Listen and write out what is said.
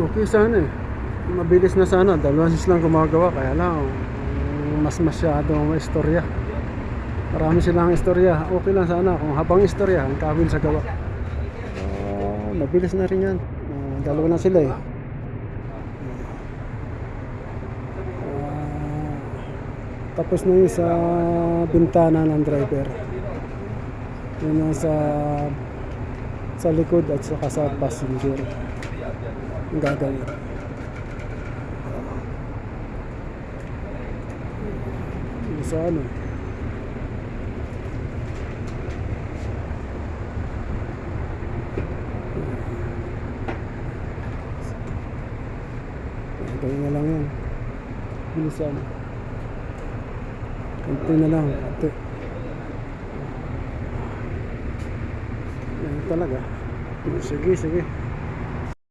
Okay sana eh. Mabilis na sana. Dalawang silang gumagawa. Kaya lang, mm, mas masyadong istorya. Marami silang istorya. Okay lang sana kung habang istorya, ang kawin sa gawa. Oh, mabilis na rin yan. Ah, dalawa na sila eh. Ah, tapos na yung sa bintana ng driver. Yun sa sa likod at saka sa passenger gagawin. Yung sa ano? Gawin na lang yan. Bilisan konti na lang konti yan talaga. Sige sige